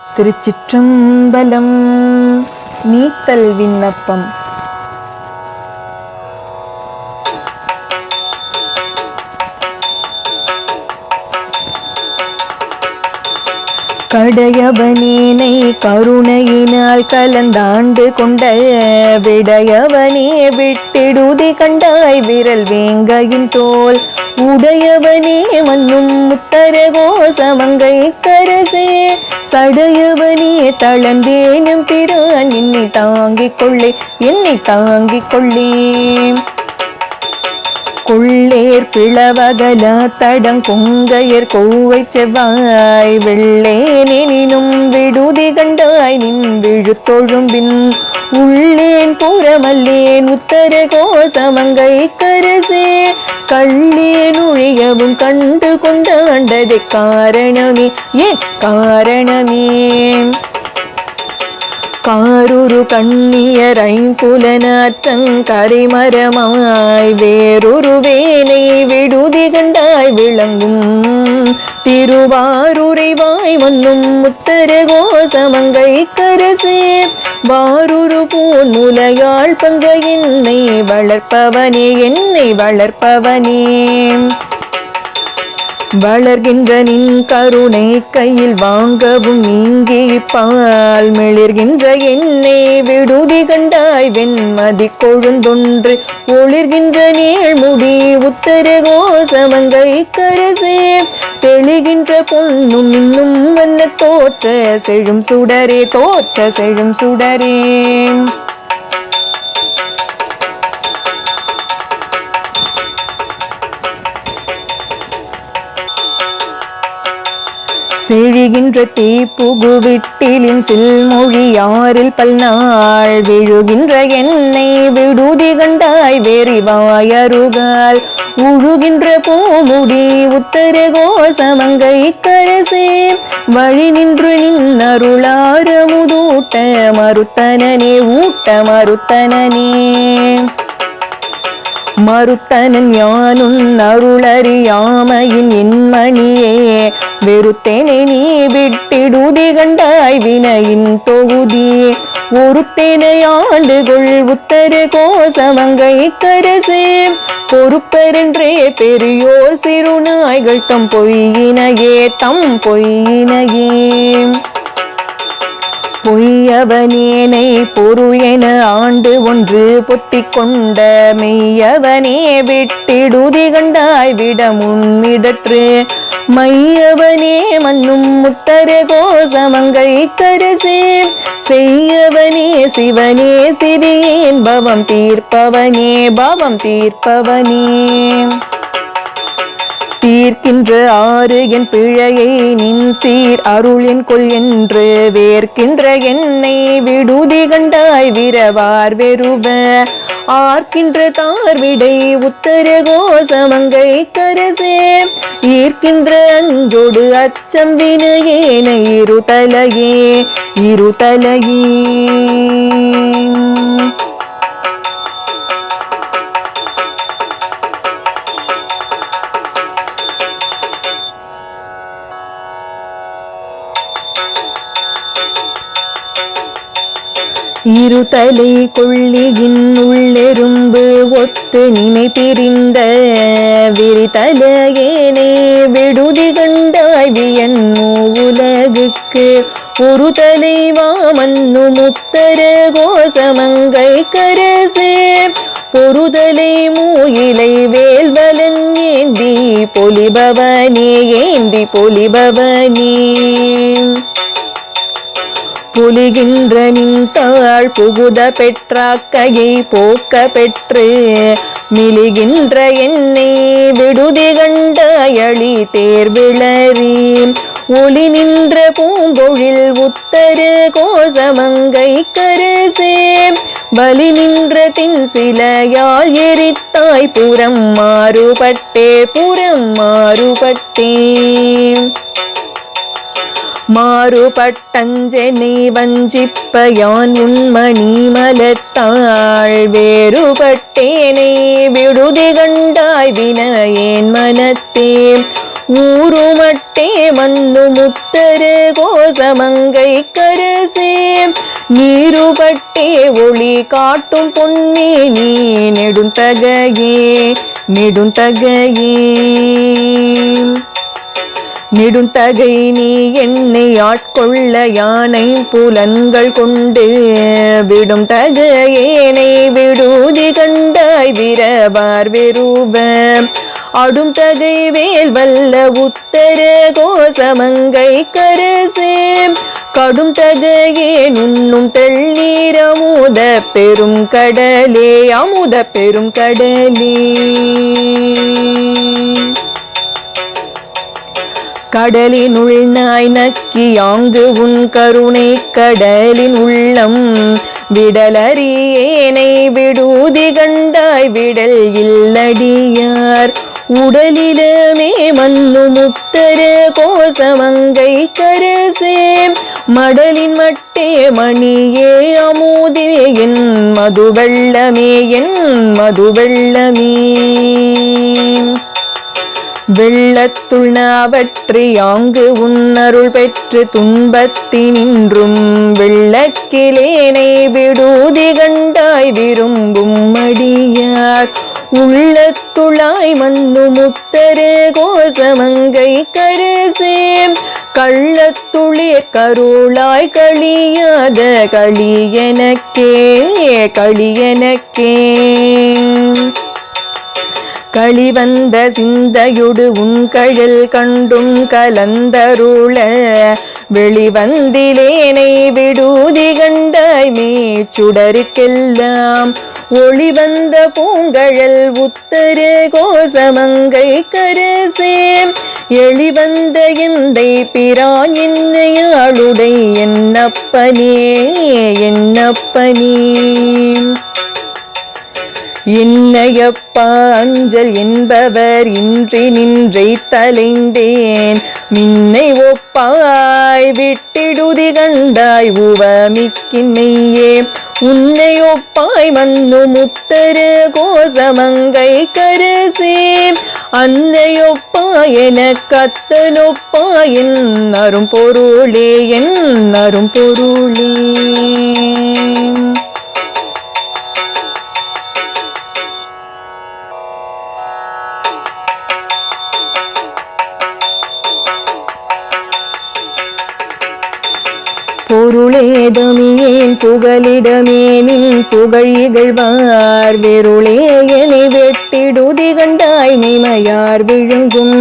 திருச்சிற்றம்பலம் நீத்தல் விண்ணப்பம். கடையவனேனை கருணையினால் கலந்தாண்டு கொண்ட விடையவனே விட்டிடுதி கண்டாய் விரல் வேங்கையின் தோல். உடையவனே மன்னும் முத்தரகோசமங்கை கரசே சடையவனே தளந்தேனும் பிறான் என்னை தாங்கிக் கொள்ளே என்னை தாங்கிக் கொள்ளேன் கொள்ளேர் பிளவகல தடம் கொங்கையர் கோவை செவ்வாய் வெள்ளேனெனினும் விடுதி கண்டாய் நின் விழுத்தொழும்பின் உள்ளேன் புறமல்லேன் உத்தர கோசமங்கை கரசே கள்ளேன் ஒழியவும் கண்டு கொண்டாண்டதை காரணமே ஏ காரணமே? காரொரு கண்ணியர் ஐம்புலனாற்றங்கரை மரமாய் வேறொரு வேலை விடுதி கண்டாய் விளங்கும். திருவாரூரைவாய் மன்னும் முத்தர கோசமங்கை கரசே வாரொரு போன் முலையாள் பங்க என்னை வளர்ப்பவனே என்னை வளர்ப்பவனே. வளர்கின்ற நின் கருணை கையில் வாங்கவும் நீங்கி பால் மெளிர்கின்ற என்னை விடுதி கண்டாய் வெண்மதி கொழுந்தொன்று ஒளிர்கின்ற நீழ்முடி உத்தர கோசமங்கை கரசே. தெளிகின்ற பொன்னும் இன்னும் வண்ண தோற்ற செழும் சுடரே தோற்ற செழும் சுடரே. செழுகின்ற தீப்புகு விட்டிலின் சில்மொழி யாரில் பல்நாள் விழுகின்ற என்னை விடுதி கண்டாய் வெறிவாயருகால். உழுகின்ற பூமுடி உத்தர கோசமங்கை கரசே. வழி நின்று நின் அருளார முதூட்ட மறுத்தனனே ஊட்ட மறுத்தனனே. மறுத்தனன் யானுன் அருளறியாமையின் என்மணியே வெறுத்தேனை நீ விட்டிடுதி கண்டாய் வினையின் தொகுதி. ஒருத்தேனை ஆண்டுகொள் உத்தர கோசமங்கை கரசே. பொறுப்பரென்றே பெரியோர் சிறுநாய்கள் தம் பொய்யினையே தம் பொய்யினையே பொய்யவனேனை பொரு என ஆண்டு ஒன்று பொத்தி கொண்ட மெய்யவனே விட்டிடுதி கண்டாய் விட முன்மிடற்று மையவனே மண்ணும் முத்தர கோசமங்கை கரசே செய்யவனே சிவனே சிறியேன் பவம் தீர்ப்பவனே பவம் தீர்ப்பவனே. தீர்க்கின்ற ஆறு என் பிழையை நின் சீர் அருளின் கொள் என்று வேர்க்கின்ற என்னை விடுதி கண்டாய் விரவார் வெறுவ. ஆர்க்கின்ற தார்விடை உத்தர கோசமங்கை கரசே ஈர்க்கின்ற அஞ்சொடு அச்சம் வினையேன இருதலையே இருதலையே இருதலை கொள்ளியின் உள்ளெரும்பு ஒத்து நினை பிரிந்த விரிதலையேனே விடுதி கண்டாய் வியன் உலகுக்கு. ஒரு தலைவா மன்னு முத்தர கோசமங்கை கரசே. பொறுதலை மூயிலை வேல்வலன் ஏந்தி பொலிபவனே ஏந்தி பொலிபவனே. புலிகின்ற நின்றாள் புகுத பெற்றாக்கையை போக்க பெற்று மிலிகின்ற என்னை விடுதி கண்ட கண்டாயளி தேர்விளறி ஒளி நின்ற பூம்பொழில் உத்தரு கோசமங்கை கரசே பலி நின்ற தின் சிலையால் எரித்தாய் புறம் மாறுபட்டே புறம் மாறுபட்டே. மாறுபட்டஞ்சனை வஞ்சிப்ப யான் உண்மணி மலத்தாள் வேறுபட்டேனை விடுதி கண்டாய் வினையேன் மனத்தே ஊருமட்டே மண்ணு முத்தரு கோசமங்கை கரசே நீருபட்டே ஒளி காட்டும் பொன்னே நீ நெடுந்தகையே நெடுந்தகையே. நெடுந்தகை நீ என்னை ஆட்கொள்ள யானை புலன்கள் கொண்டு விடும் தகையேனை விடுதி கண்டாய் விரவார் வெறுவ அடும் தகை வேல் வல்ல உத்தர கோசமங்கை கரசே. கடும் தகையே நுண்ணும் தெள்ளீர் அமுத பெரும் கடலே அமுத பெரும் கடலே. கடலினுள் நாய் நக்கி ஆங்கு உன் கருணை கடலின் உள்ளம். விடலறியேனை விடுதி கண்டாய் விடல் இல்லடியார். உடலிலுமே மல்லு முத்தரு கோசமங்கை கரசே மடலின் மட்டே மணியே அமுதே என் மதுவெள்ளமே என் மதுவெள்ளமே. வெள்ளத்துள் அவற்றி ஆங்கு உன்னருள் பெற்று துன்பத்தினின்றும் வெள்ளக்கிலேனை விடுதி கண்டாய் விரும்பும் அடியார் உள்ளத்துளாய் மண்ணு முத்தரு கோசமங்கை கருசேம் கள்ளத்துளே கருளாய் களியாத களியனக்கே களியனக்கே. களிவந்த சிந்தையுடு உன் கழல் கண்டும் கலந்தருள வெளிவந்திலேனை விடுதி கண்டாய் மேச்சுடருக்கெல்லாம் ஒளி வந்த பூங்கழல் உத்தர கோசமங்கை கரசே எளிவந்த எந்தை பிரான் என்னையாளுடை என்னப்பனே என்னப்பனே. என்னையப்பா அஞ்சல் என்பவர் இன்றி நின்றை தலைந்தேன். மின்னை ஒப்பாய் விட்டிடுதி கண்டாய் உவமிக்கின்னையே உன்னை ஒப்பாய் மண்ணு முத்தரு கோசமங்கை கரசே அன்னையொப்பாய் என கத்தனொப்பாய் என் அரும் பொருளே என் அரும் பொருளே பொருளேதமியேன் புகழிடமே நீ புகழ் இகழ்வார் வெருளே எனை வெட்டிடுதி கண்டாய் நிமையார் விழுங்கும்.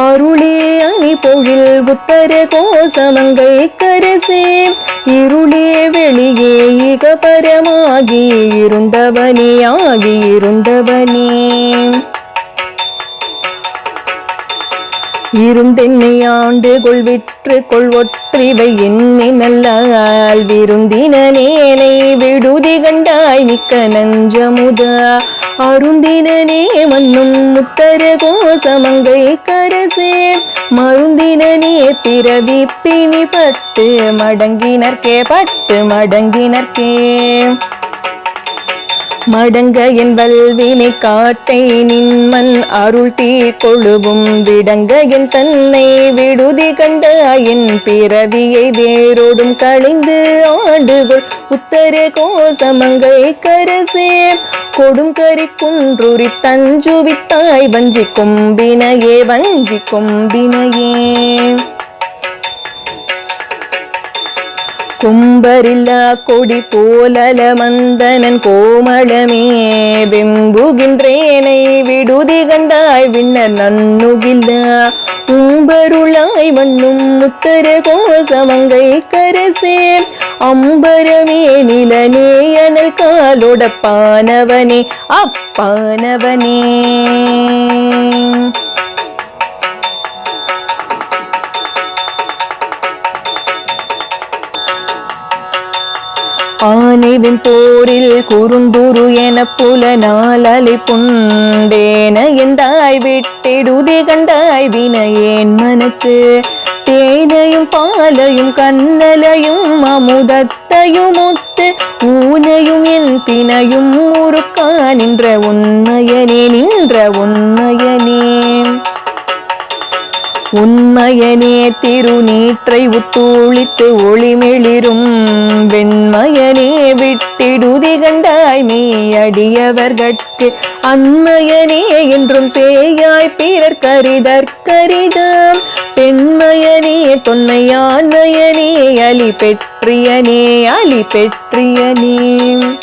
அருளே அணி பொழில் புத்தர கோசமங்கை கரசே இருளே வெளியே இக பரமாகி இருந்தவனே ஆகி இருந்தவனே இருந்தென்னை ஆண்டு கொள் விற்று கொள் ஒற்றிவை என்னை நல்லால் விருந்தினேனை விடுதி கண்டாய் மிக்க நஞ்சமுதா. அருந்தினே மண்ணும் முத்தர கோசமங்கை கரசே. மருந்தினே பிறவி பிணி பட்டு மடங்கினர்க்கே பட்டு மடங்கினர்க்கே. மடங்க என் வல்வினை காட்டை நின்மன் அருள் தீ கொழுவும் விடங்க என் தன்னை விடுதி கண்ட என் பிறவியை வேரோடும் கழிந்து ஆண்டுகள் உத்தர கோசமங்கை கரசே கொடும் கறி குன்றுரி தஞ்சுவித்தாய் வஞ்சி கொம்பினையே வஞ்சி கொம்பினையே கும்பரில்லா கொடி போலல மந்தனன் கோமளமே. வெம்புகின்றேனை விடுதி கண்டாய் விண்ணர் நன்னுகில்லா உம்பருளாய் மண்ணும் முத்தர கோசமங்கை கரசே அம்பரமே நிலனே அனல் காலோட நினைவின் போரில் குறுந்துரு என புலனால் அலை புண்டேன. எந்தாய் விட்டிடுதி கண்டாய் வினையேன் மனத்து. தேனையும் பாலையும் கண்ணலையும் அமுதத்தையும் ஒத்து. ஊனையும் என் பிணையும் முறுக்கா நின்ற உண்மையனே நின்ற உண்மையனே. உண்மையனே திருநீற்றை உத்தூளித்து ஒளிமெளிரும். வெண்மயனே விட்டிடுதி கண்டாய் நீ அடியவர்கட்கு. அன்மயனே என்றும் சேயாய் பிறர் கரிதற்கரிதாம் பெண்மயனே தொன்மையான்மயனே அலி பெற்றியனே அலி பெற்றியனே.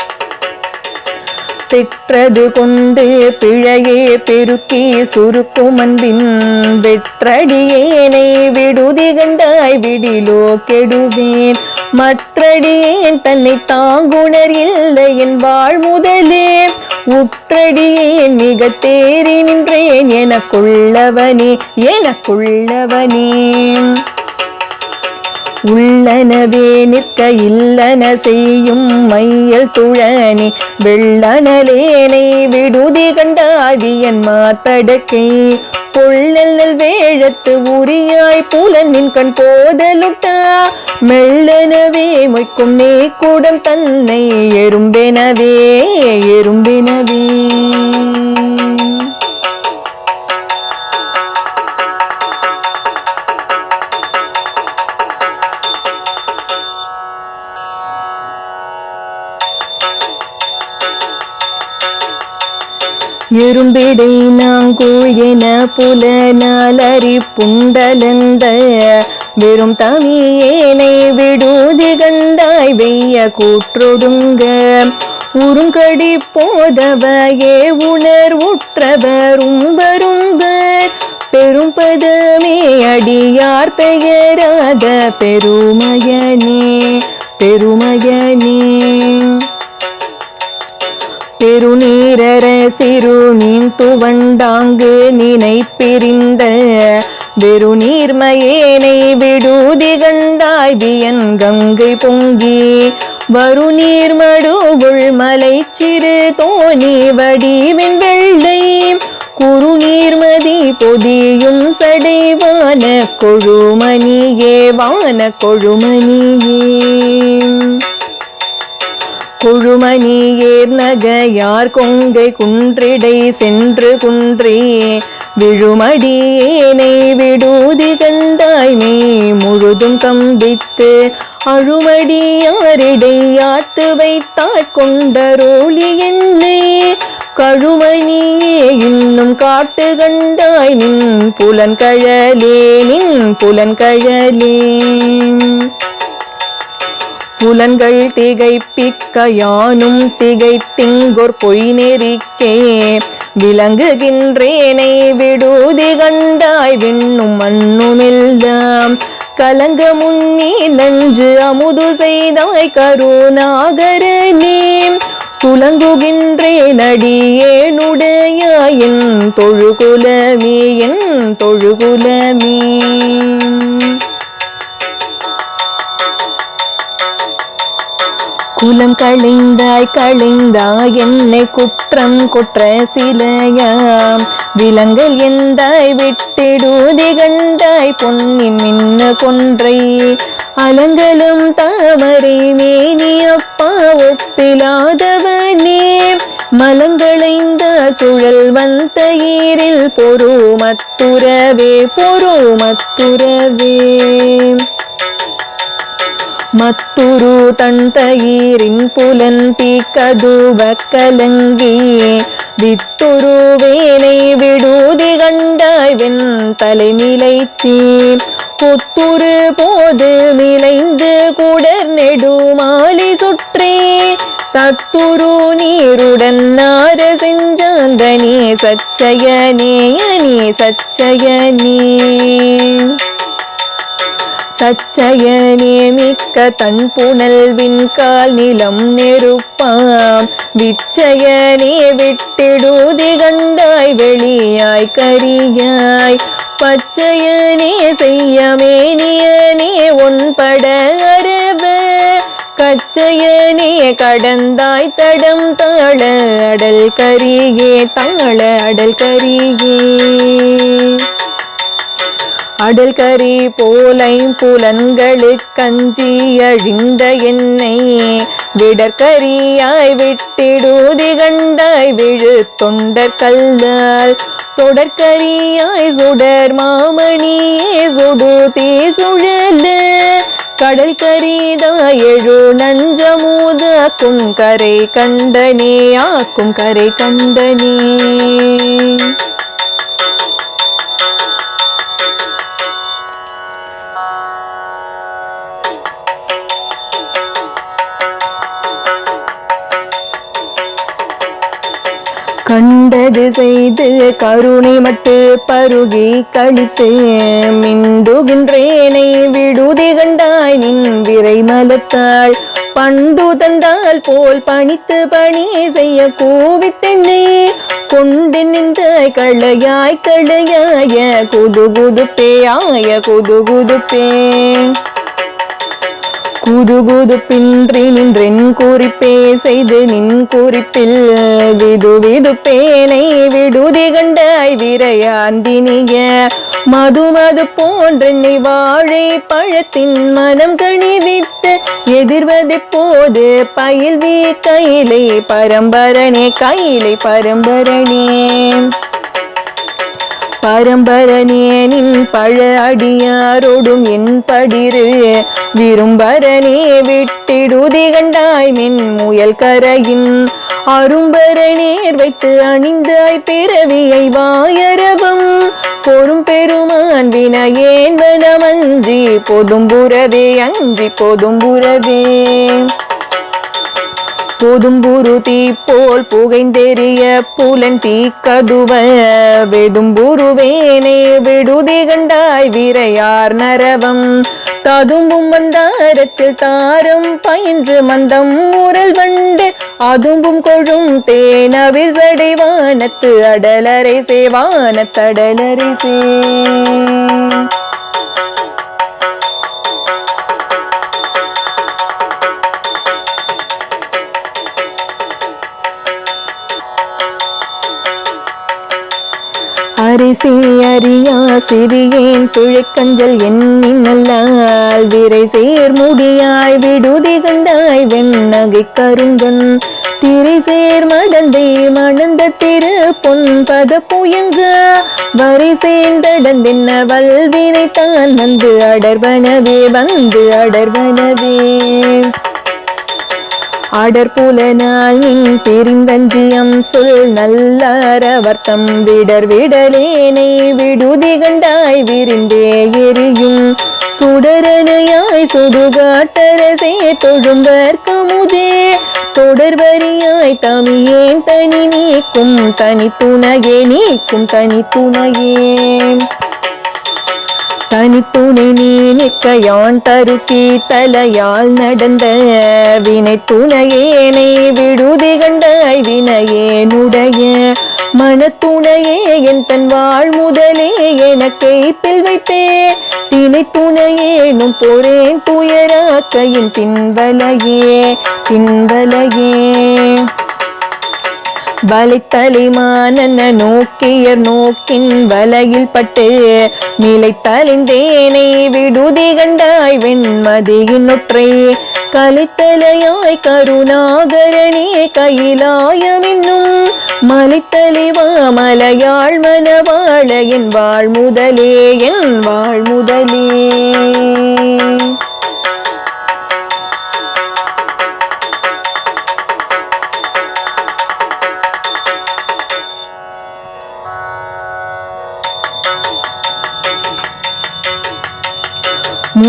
பெற்றது கொண்டு பிழையே பெருக்கி சுருக்கும் அன்பின் வெற்றடியேனை விடுதி கண்டாய் விடிலோ கெடுவேன். மற்றடியேன் தன்னை தாங்குணர் இல்லை என் வாழ் முதலே. உற்றடியேன் மிக தேறி நின்றேன் எனக்குள்ளவனே எனக்குள்ளவனே உள்ளனவே நிற்க இல்லன செய்யும் மையல் துழனி வெள்ளனலேனை விடுதி கண்டாதியன் மாத்தடக்கை. பொள்ளல் வேழத்து உரியாய் புலனின் கண் போதலுட்டா. மெல்லனவே மொய்க்கும் நீ கூடம் தன்னை எறும்பெனவே எறும்பெனவே. எறும்பிடை நாங்கூழ் என புலனாலறி புண்டலந்த வெறும் தமியேனை விடுதி கண்டாய் வெய்ய கூற்றொடுங்க உருங்கடி போதவையே உணர் உற்றவர் உம்பரும்பர் பெரும் பதமே அடியார் பெயராத பெருமயனே பெருமயனே. பெரு பெருநீரர சிறு நீன் துவண்டாங்கு நினைப்பிரிந்த வெறுநீர்மயேனை விடுதி கண்டாய் வியன் கங்கை பொங்கி வரு நீர்மடுகுள் மலை சிறு தோணி வடிவின் வெள்ளை. குறுநீர்மதி பொதியும் சடைவான கொழுமணியே வான கொழுமணியே. குழுமணியேர் நகையார் கொங்கை குன்றிடை சென்று குன்றே விழுமடியேனை விடுதி கண்டாய் முழுதும் கம்பித்து அழுமடியாரிடை யாத்து வைத்தாற் கொண்டரோழி என்னை. கழுமணியே இன்னும் காட்டு கண்டாய் நின் புலன்கழலே நின் புலன்கழலே புலன்கள் திகைப்பிக்க யானும் திகைத்திங்கொர் பொய் நெறிக்கே. விளங்குகின்றேனை விடுதி கண்டாய் விண்ணும் மண்ணுமெல்லாம் கலங்க முன்னி நஞ்சு அமுது செய்தாய் கருணாகரனே துலங்குகின்றேன் அடியேனுடைய என் தொழுகுலமே என் தொழுகுலமே. குலம் களைந்தாய் களைந்தாய் என்னை குற்றம் குற்ற சிலையாம். விலங்கல் எந்தாய் விட்டிடுதி கண்டாய் பொன்னின் மின்ன கொன்றை. அலங்கலும் தாமரை மேனியப்பா ஒப்பிலாதவனே. மலங்களைந்த சுழல் வந்த ஈரில் பொறுமத்துறவே. பொறுமத்துறவே மத்துரு தண்டஈரின் புலன் பீக்கதுவ கலங்கி வித்துருவேனை விடுதி கண்டாய் வெண் தலைமிலைச்சி புத்துரு போது மிளைந்து குடர் நெடுமாலி சுற்றே தத்துரு நீருடன் நார செஞ்சாந்தனே சச்சயனே அனே சச்சயனே. சச்சயனே மிக்க தன் புனல்வின் கால் நிலம் நெருப்பாம். விச்சயனே விட்டிடுதி கண்டாய் வெளியாய் கரியாய். பச்சையனே செய்யமேனியனே ஒன்பட அரவ கச்சையனே கடந்தாய் தடம் தாழ அடல் கரியே தாழ அடல் கரியே. அடல் கறி போலை புலன்களுக்கஞ்சி அழிந்த என்னை. விடற்கரியாய் விட்டிடுதி கண்டாய் விழு தொண்டர் கல்லால். தொடர்கரியாய் சுடர் மாமணியே சுடு தீ சுழல. கடல் கரிதாய் எழு நஞ்சமூத கரை கண்டனே. ஆக்கும் கரை கண்டனே. கண்டது செய்து கருணை மட்டு பருகி கழித்து மிந்துகின்றேனை விடுதி கண்டாய் நின் விரை மலத்தாள். பண்டு தந்தால் போல் பணித்து பணி செய்ய கூவித்தென்னே. கொண்டு நின்ற களையாய் களையாய குது குதுப்பேயாய குது குதுப்பே. குது குது பின்றி நின்றென் குறிப்பே செய்து நின் குறிப்பில் விது விது பேனை விடுதி கண்டாய் விரையாந்தினிய மது மது போன்றெண்ணை வாழை பழத்தின் மனம் கணிவித்து எதிர்வது போது பயில்வி கையிலை பரம்பரனே கையிலை பரம்பரனே. பரம்பரனேனின் பழ அடியாரோடும் என் படிரு விரும்பரனே விட்டிடுதி கண்டாய் மின் முயல் கரையின். அரும்பரநேர் வைத்து அணிந்தாய் பிறவியை வாயரவும். பொறும் பெருமான் வினையேன் வனமஞ்சி பொதும்புறவே அஞ்சி பொதும்புறவே. போதும்புரு தீ போல் புகைந்தெறிய புலன் தீ கதுவ வெதும்புருவேனே விடுதி கண்டாய் வீரையார் நரவம். ததும்பும் மந்தாரத்தில் தாரம் பயின்று மந்தம் முரல் வண்டு. அதும்பும் கொழும் தேனவிர் சடைவானத்து அடலரை சேவான தடலரை சே. அரிசி அறியா சிறியேன் துழைக்கஞ்சல் எண்ணின் விரை சேர் முடியாய் விடுதி கண்டாய் வெண்ணகை கருங்கன் திரை சேர் மடந்தை மணந்த திரு பொன் பத புயங்க வரி சேர்ந்தடந்தென்ன வல்வினை தான் வந்து அடர்வனவே வந்து அடர்வனவே. அடற்புலனால் நின் தெரிந்தஞ்சியம் சொல் நல்லறவர்த்தம் விடர் விடலேனை விடுதி கண்டாய் விரிந்தே எரியும். சுடரனையாய் சுடுகாட்டரசே தொழும்பற்கமுதே. தொடர்வரியாய் தமியேன் தனி நீக்கும் தனி துணையே நீக்கும் தனி துணையே. தனித்துணை நீ நிற்க யான் தருக்கி தலையால் நடந்த வினை துணையேனை விடுதி கண்டாய் வினையேனுடைய மனத்துணையே என் தன் வாழ் முதலே எனக்கை பில் வைத்தே. தினை துணையேனும் போரேன் துயராக்கையின் பின்வலையே பின்வலையே. வலைத்தலிமான நோக்கியர் நோக்கின் வலையில் பட்டு நிலைத்தலிந்தேனை விடுதி கண்டாய் வெண்மதியின் ஒற்றை கலித்தலையாய் கருணாகரணே கையிலாயமென்னும் மலித்தலிவா மலையாள் மனவாழ என் வாழ்முதலே என் வாழ்முதலே.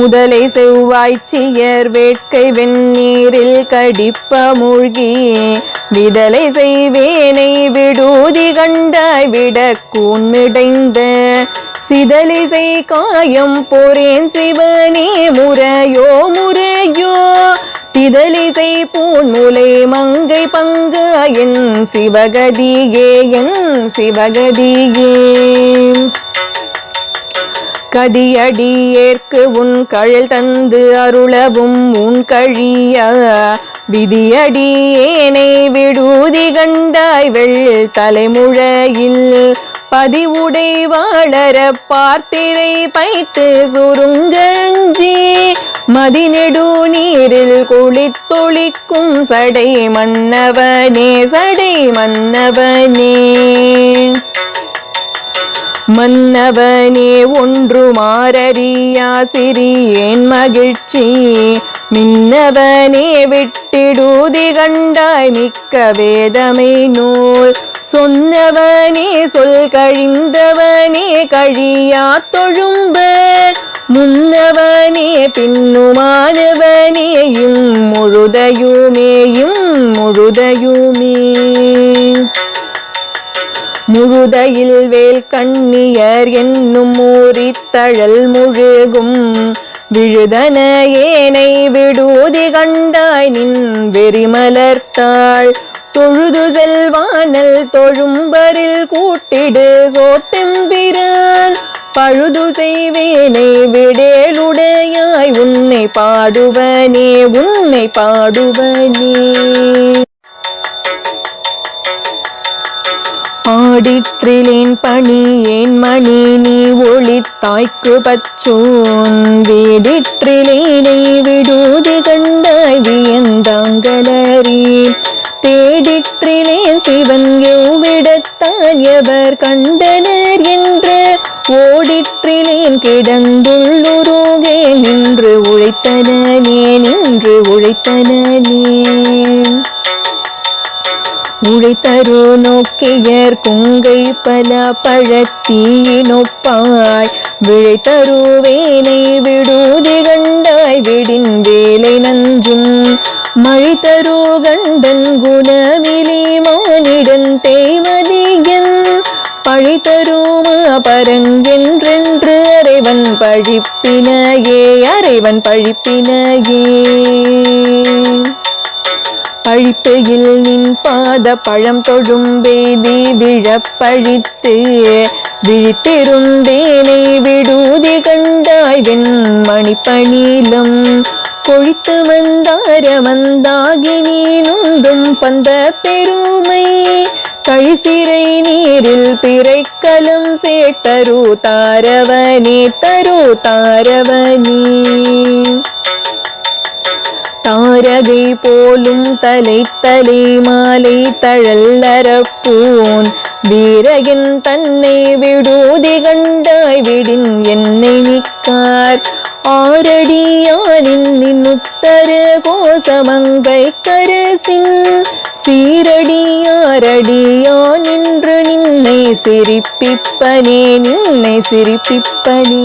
முதலை செவ்வாய்ச்சியர் வேட்கை வெந்நீரில் கடிப்ப மூழ்கி விதலை செய்வேனை விடுதி கண்டாய் விட கூன்மிடைந்த சிதலிசை காயம் போரேன் சிவனே முறையோ முறையோ திதலிசை பூன்முலை மங்கை பங்க என் சிவகதியே என் சிவகதியே. கதியடி ஏற்கு உன் கழல் தந்து அருளவும் உன் கழிய விதியடி ஏனை விடுதி கண்டாய் வெள் தலைமுழையில் பதிவுடை வாழற பார்த்திரை பைத்து சுருங்கஞ்சி மதிநெடு நீரில் குளித்தொழிக்கும் சடை மன்னவனே சடை மன்னவனே. மன்னவனே ஒன்று மாறறியா சிறியேன் மகிழ்ச்சி. மின்னவனே விட்டிடுதி கண்டாய் மிக்க வேதமை நூல். சொன்னவனே சொல் கழிந்தவனே கழியா தொழும்பர் முன்னவனே பின்னுமானவனே இம் முழுதையுமே இம் முழுதையுமே. முழுதையில் வேல் கண்ணியர் என்னும் ஊரித்தழல் முழுகும். விழுதன ஏனை விடுதி கண்டாய் நின் வெறிமலர்த்தாள் தொழுது செல்வானல் தொழும்பரில் கூட்டிடு சோட்டெம்பிரான். பழுது செய்வேனை விடேலுடையாய் உன்னை பாடுவனே உன்னை பாடுவனே. ஆடிற்றிலேன் பணி ஏன் மணி நீ ஒளித்தாய்க்கு பச்சோன் வீடிற்றிலேனை விடுதி கண்டாய் வியந்தாங்கலரி தேடிற்றிலே சிவன் எவ்விடத்தான் எவர் கண்டனர் என்று ஓடிற்றிலேன் கிடந்துள்ளுருகே நின்று உழைத்தன நீ நின்று உழைத்தன நீ உழைத்தரு நோக்கியர் கொங்கை பல பழத்தீயினொப்பாய் பழத்தீனொப்பாய் விழைத்தருவேனை விடுதி கண்டாய். விடின் வேலை நஞ்சும் மழை தரு கண்டன் குணமிலே மானிடன் தேவதியன். பழி தருமா பரங்கென்றென்று அறைவன் பழிப்பினையே அறைவன் பழிப்பினையே. பழிப்பையில் நின் பாத பழம் தொழும் வேதி விழப்பழித்து விழித்திருந்தேனை விடுதி கண்டாய் வெண்மணி பணிலம். கொழித்து வந்தார வந்தாகி நுந்தும் பந்த பெருமை. கழிசிறை நீரில் பிறைக்கலும் சேட்டரு தாரவனே தரு தாரவனே. தாரகை போலும் தலை தலை மாலை தழல்லரப்பூன் வீரகின் தன்னை விடுதி கண்டாய் விடின் என்னை நிற்கார் ஆரடியானின் நின்னுத்தர கோசமங்கை கரசின். சீரடியாரடியா நின்று நின்னை சிரிப்பிப்பனே நின்னை சிரிப்பிப்பனே.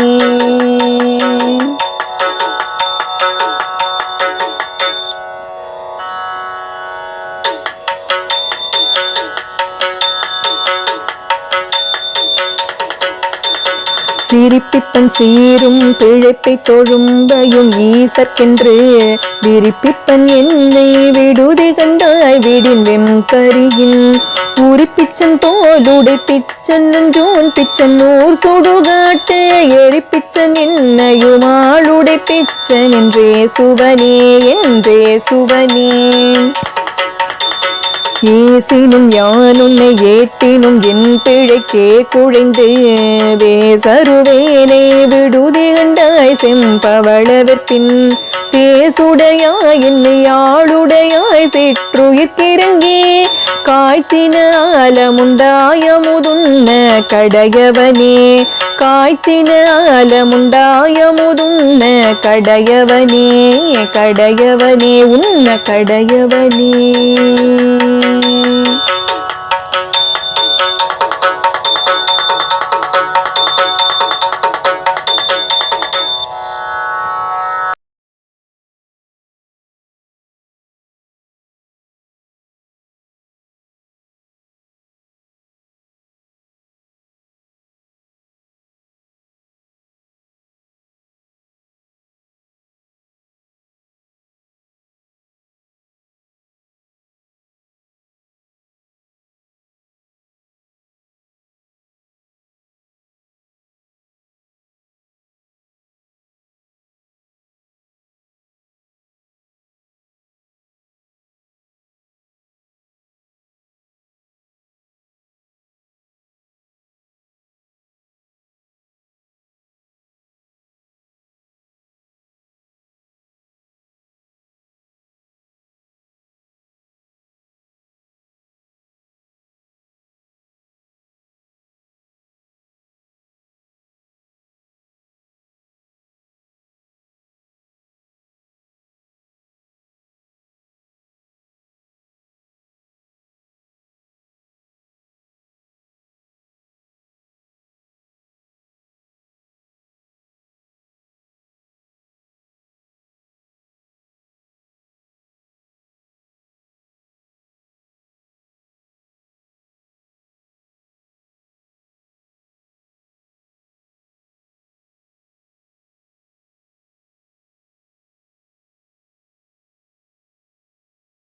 விரிப்பிப்பன் சீரும் பிழைப்பை தொழும்பையும் ஈசற்கென்று. விரிப்பிப்பன் என்னை விடுதி கண்டாய் விடின் வெம்கரியில். உரிப்பிச்சன் தோலுடை பிச்சன் நஞ்சோன் பிச்சன் ஊர் சுடுகாட்டு. எரிப்பிச்சன் என்னையும் ஆளுடை பிச்சன் என்றே சுவனே என்றே சுவனே. ஈசினும் யான் உன்னை ஏற்றினும் என் பிழைக்கே குழைந்து வேசருவேனை விடுதி கண்டாய் செம்பவளவிற்பின் பேசுடையாய் என்னை ஆளுடையாய் சிற்றுயிர்க்கிறங்கி காய்ச்சின ஆலமுண்டாய கடையவனே காய்ச்சின ஆலமுண்டாய கடையவனே கடையவனே உன்ன கடையவனே. Música